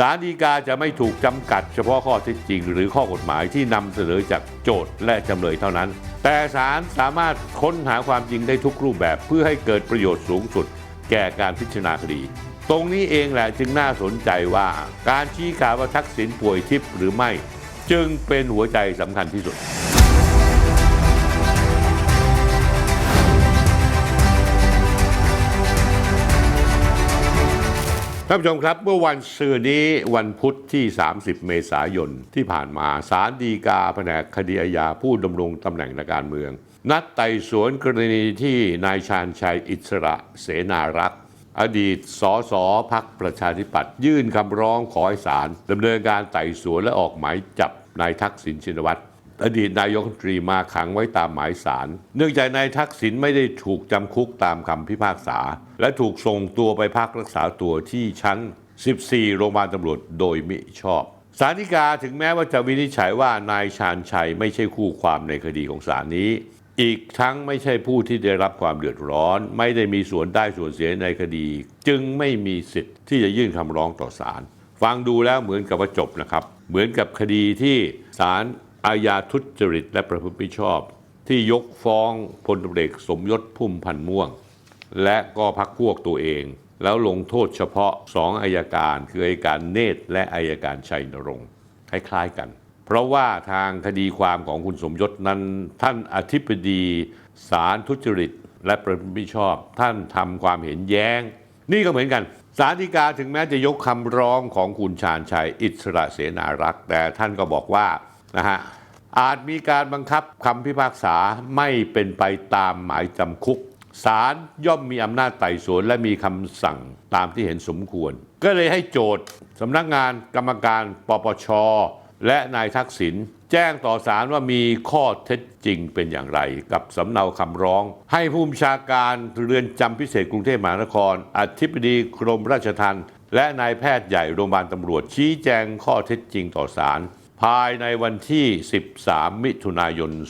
ศาลฎีกาจะไม่ถูกจำกัดเฉพาะข้อเท็จจริง หรือข้อกฎหมายที่นำเสนอจากโจทย์และจำเลยเท่านั้น แต่ศาลสามารถค้นหาความจริงได้ทุกรูปแบบเพื่อให้เกิดประโยชน์สูงสุด แก่การพิจารณาคดี ตรงนี้เองแหละจึงน่าสนใจว่าการชี้ขาดว่าทักษิณป่วยทิพย์หรือไม่ จึงเป็นหัวใจสำคัญที่สุด ท่านผู้ชมครับเมื่อวันซื่อนี้วันพุธที่ 30 เมษายนที่ผ่านมาศาลฎีกาแผนกคดีอาญาผู้ดำรงตำแหน่งทางการเมือง นัดไต่สวนกรณีที่นายชาญชัยอิสระเสนารักษ์อดีตสสพักประชาธิปัตย์ยื่นคำร้องขอให้ศาลดำเนินการไต่สวนและออกหมายจับนายทักษิณชินวัตร อดีตนายกรัฐมนตรีมาขังไว้ตามหมายสาร เนื่องจากนายทักษิณไม่ได้ถูกจำคุกตามคำพิพากษา และถูกส่งตัวไปพักรักษาตัวที่ชั้น 14 โรงพยาบาลตำรวจโดยมิชอบศาลฎีกาถึงแม้ว่าจะวินิจฉัยว่านายชาญชัยไม่ใช่คู่ความในคดีของศาลนี้ อีกทั้งไม่ใช่ผู้ที่ได้รับความเดือดร้อน ไม่ได้มีส่วนได้ส่วนเสียในคดี จึงไม่มีสิทธิ์ที่จะยื่นคำร้องต่อศาลฟังดูแล้วเหมือนกับว่าจบนะครับ เหมือนกับคดีที่ศาล อาญาทุจริตและประพฤติมิชอบ ที่ยกฟ้องพลตเอกสมยศพุ่มพันม่วง และก็พักพวกตัวเอง แล้วลงโทษเฉพาะสองอายการคืออายการเนตรและอายการชัยนรงค์คล้าย ๆ กัน เพราะว่าทางคดีความของคุณสมยศนั้น ท่านอธิบดีศาลทุจริตและประพฤติมิชอบ ท่านทำความเห็นแย้ง นี่ก็เหมือนกันศาลฎีกาถึงแม้จะยกคำร้องของคุณชาญชัยอิสระเสนารักษ์แต่ท่านก็บอกว่า นะฮะอาจมีการบังคับคำพิพากษาไม่เป็นไปตามหมายจำคุกศาลย่อมมีอำนาจไต่สวนและมีคำสั่งตามที่เห็นสมควร ก็เลยให้โจทย์สำนักงานกรรมการปปช และนายทักษิณแจ้งต่อศาลว่ามีข้อเท็จจริงเป็นอย่างไร กับสำเนาคำร้อง ให้ผู้บัญชาการเรือนจำพิเศษกรุงเทพมหานคร อธิบดีกรมราชทัณฑ์และนายแพทย์ใหญ่โรงพยาบาลตำรวจชี้แจงข้อเท็จจริงต่อศาล ภายในวันที่ 13 มิถุนายน 2556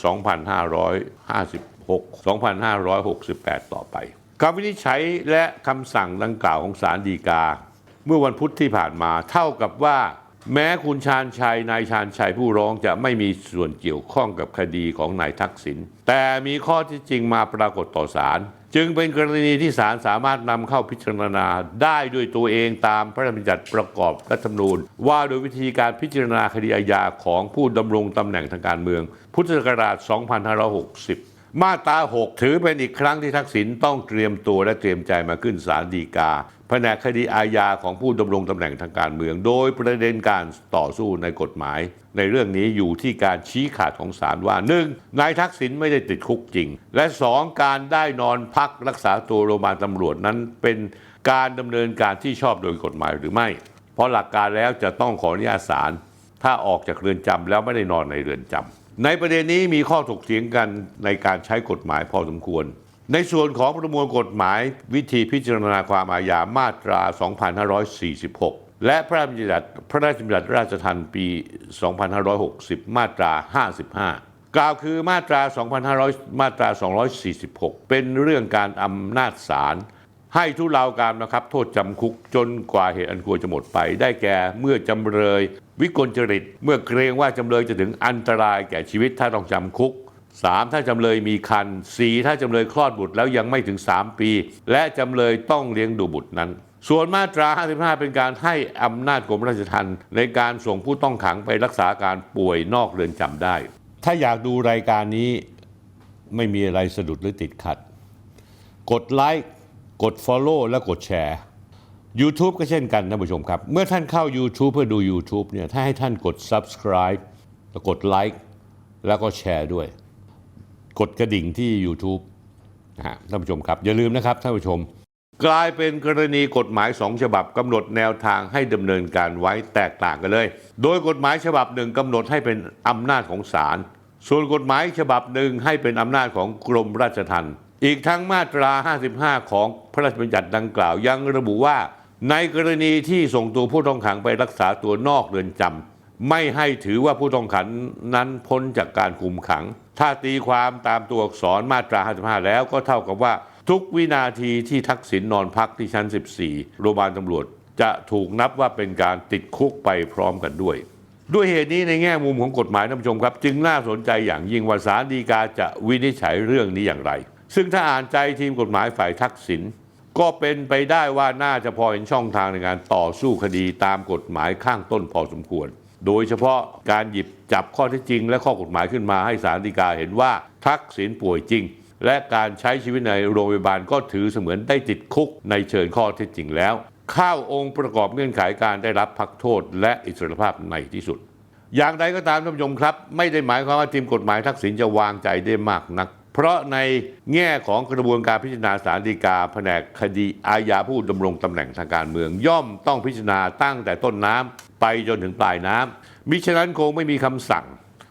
2568 ต่อไปคำวินิจฉัยและคำสั่งดังกล่าวของศาลฎีกา เมื่อวันพุธที่ผ่านมาเท่ากับว่า แม้คุณชาญชัยนายชาญชัยผู้ร้องจะไม่มีส่วนเกี่ยวข้องกับคดีของนายทักษิณแต่มีข้อที่จริงมาปรากฏต่อศาลจึงเป็นกรณีที่ศาลสามารถนำเข้าพิจารณาได้ด้วยตัวเองตามพระราชบัญญัติประกอบรัฐธรรมนูญ ว่าโดยวิธีการพิจารณาคดีอาญาของผู้ดำรงตำแหน่งทางการเมือง พุทธศักราช 2560 มาตรา 6 ถือเป็นอีกครั้งที่ทักษิณต้องเตรียมตัวและเตรียมใจมาขึ้นศาลฎีกาแผนกคดีอาญาของผู้ดำรงตำแหน่งทางการเมือง โดยประเด็นการต่อสู้ในกฎหมาย ในเรื่องนี้อยู่ที่การชี้ขาดของศาลว่า 1. นายทักษิณไม่ได้ติดคุกจริง และ 2. การได้นอนพักรักษาตัวโรงพยาบาลตำรวจนั้นเป็นการดำเนินการที่ชอบโดยกฎหมายหรือไม่ เพราะหลักการแล้วจะต้องขออนุญาตศาลถ้าออกจากเรือนจำแล้วไม่ได้นอนในเรือนจำ ในประเด็นนี้มีข้อถกเถียงกันในการใช้กฎหมายพอสมควร ในส่วนของประมวลกฎหมายวิธีพิจารณาความอาญามาตรา 2546 และพระราชบัญญัติพระราชบัญญัติราชทัณฑ์ปี 2560 มาตรา 55 กล่าวคือมาตรา 2500 มาตรา 246 เป็นเรื่องการอำนาจศาลให้ทุเลาการนะครับโทษจำคุกจนกว่าเหตุอันควรจะหมดไป ได้แก่เมื่อจำเลย วิกลจริต เมื่อเกรงว่าจำเลยจะถึงอันตรายแก่ชีวิตถ้าต้องจำคุก 3. ถ้าจำเลยมีคัน 4. ถ้าจำเลยคลอดบุตรแล้วยังไม่ถึง 3 ปี และจำเลยต้องเลี้ยงดูบุตรนั้น ส่วนมาตรา 55 เป็นการให้อำนาจกรมราชทัณฑ์ในการส่งผู้ต้องขังไปรักษาการป่วยนอกเรือนจำได้ ถ้าอยากดูรายการนี้ไม่มีอะไรสะดุดหรือติดขัด กดไลค์กด Follow และกดแชร์ YouTube ก็เช่นกันท่านผู้ชมครับ เมื่อท่านเข้า YouTube เพื่อดู YouTube เนี่ยถ้าให้ท่านกด Subscribe แล้วกดไลค์แล้วก็แชร์ด้วย กดกระดิ่งที่ YouTube นะฮะท่านผู้ชมครับ อย่าลืมนะครับท่านผู้ชม กลายเป็นกรณีกฎหมายสองฉบับกำหนดแนวทางให้ดำเนินการไว้แตกต่างกันเลย โดยกฎหมายฉบับหนึ่งกำหนดให้เป็นอำนาจของศาลส่วนกฎหมายฉบับหนึ่งให้เป็นอำนาจของกรมราชทัณฑ์อีกทั้งมาตรา 55 ของพระราชบัญญัติดังกล่าวยังระบุว่า ในกรณีที่ส่งตัวผู้ต้องขังไปรักษาตัวนอกเรือนจำไม่ให้ถือว่าผู้ต้องขังนั้นพ้นจากการคุมขัง ถ้าตีความตามตัวอักษรมาตรา 55 แล้วก็เท่ากับว่า ทุกวินาทีที่ทักษิณนอนพักที่ชั้น 14 โรงพยาบาลตำรวจ จะถูกนับว่าเป็นการติดคุกไปพร้อมกันด้วย ด้วยเหตุนี้ในแง่มุมของกฎหมายท่านผู้ชมครับ จึงน่าสนใจอย่างยิ่งว่าศาลฎีกาจะวินิจฉัยเรื่องนี้อย่างไร ซึ่งถ้าอ่านใจทีมกฎหมายฝ่ายทักษิณ ก็เป็นไปได้ว่าน่าจะพอเห็นช่องทางในการต่อสู้คดีตามกฎหมายข้างต้นพอสมควร โดยเฉพาะการหยิบจับข้อเท็จจริง และข้อกฎหมายขึ้นมาให้ศาลฎีกาเห็นว่าทักษิณป่วยจริง และการใช้ชีวิตในโรงพยาบาลก็ถือเสมือนได้ติดคุกในเชิญข้อเท็จจริงแล้ว เข้าองค์ประกอบเงื่อนไขการได้รับพักโทษ และอิสรภาพในที่สุด อย่างไรก็ตามท่านผู้ชมครับ ไม่ได้หมายความว่าทีมกฎหมายทักษิณจะวางใจได้มากนัก เพราะในแง่ของกระบวนการพิจารณาสารดีกาแผนกคดีอาญาผู้ดำรงตำแหน่งทางการเมือง ย่อมต้องพิจารณาตั้งแต่ต้นน้ำไปจนถึงปลายน้ำมิฉะนั้นคงไม่มีคำสั่ง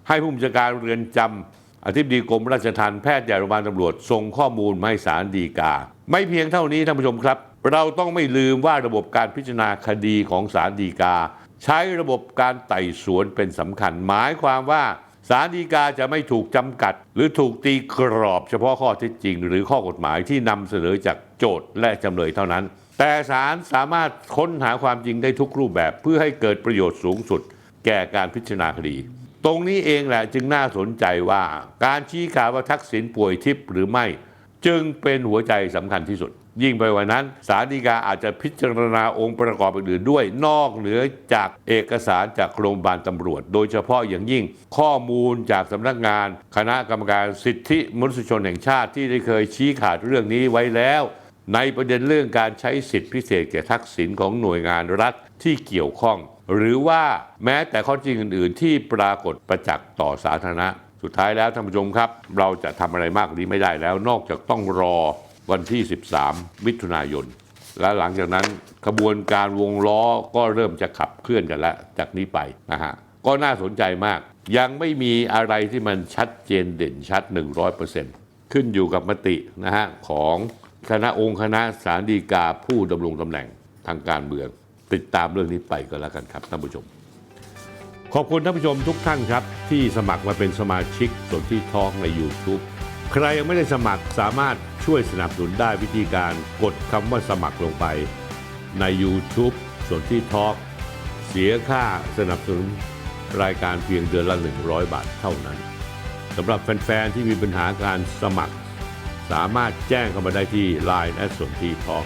ให้ผู้บัญชาการเรือนจำอธิบดีกรมราชทัณฑ์แพทย์ใหญ่โรงพยาบาลตำรวจส่งข้อมูลมาให้สารดีกา ไม่เพียงเท่านี้ท่านผู้ชมครับ เราต้องไม่ลืมว่าระบบการพิจารณาคดีของสารดีกา ใช้ระบบการไต่สวนเป็นสำคัญ หมายความว่า สารดีกาจะไม่ถูกจำกัด หรือถูกตีกรอบเฉพาะข้อเท็จจริง หรือข้อกฎหมายที่นำเสนอจากโจทย์และจำเลยเท่านั้น แต่ศาลสามารถค้นหาความจริงได้ทุกรูปแบบเพื่อให้เกิดประโยชน์สูงสุด แก่การพิจารณาคดี ตรงนี้เองแหละจึงน่าสนใจว่าการชี้ขาดว่าทักษิณป่วยทิพย์หรือไม่ จึงเป็นหัวใจสำคัญที่สุด ยิ่งไปกว่านั้นสารดีกาอาจจะพิจารณาองค์ประกอบอื่นๆด้วย นอกเหนือจากเอกสารจากโรงพยาบาลตำรวจ โดยเฉพาะอย่างยิ่งข้อมูลจากสำนักงาน คณะกรรมการสิทธิมนุษยชนแห่งชาติที่ได้เคยชี้ขาดเรื่องนี้ไว้แล้ว ในประเด็นเรื่องการใช้สิทธิพิเศษแก่ทักษิณของหน่วยงานรัฐที่เกี่ยวข้อง หรือว่าแม้แต่ข้อจริงอื่น ๆ ที่ปรากฏประจักษ์ต่อสาธารณะ สุดท้ายแล้วท่านผู้ชมครับ เราจะทำอะไรมากนี้ไม่ได้แล้ว นอกจากต้องรอ วันที่ 13 มิถุนายน และหลังจากนั้นขบวนการวงล้อก็เริ่มจะขับเคลื่อนกันแล้วจากนี้ไปนะฮะก็น่าสนใจมาก ยังไม่มีอะไรที่มันชัดเจนเด่นชัด 100%ขึ้นอยู่กับมตินะฮะของคณะองค์คณะสารดีกาผู้ดำรงตำแหน่งทางการเมือง ติดตามเรื่องนี้ไปก็แล้วกันครับท่านผู้ชม ขอบคุณท่านผู้ชมทุกท่านครับ ที่สมัครมาเป็นสมาชิกส่วนที่ทอกใน YouTube ใครยังไม่ได้สมัครสามารถช่วยสนับสนุนได้วิธีการกดคำว่าสมัครลงไป ใน YouTube ส่วนที่ทอกเสียค่าสนับสนุนรายการเพียงเดือนละ 100 บาทเท่านั้นสำหรับแฟน ๆ ที่มีปัญหาการสมัคร สามารถแจ้งเข้ามาได้ที่ Line แอดส่วนที่ทอก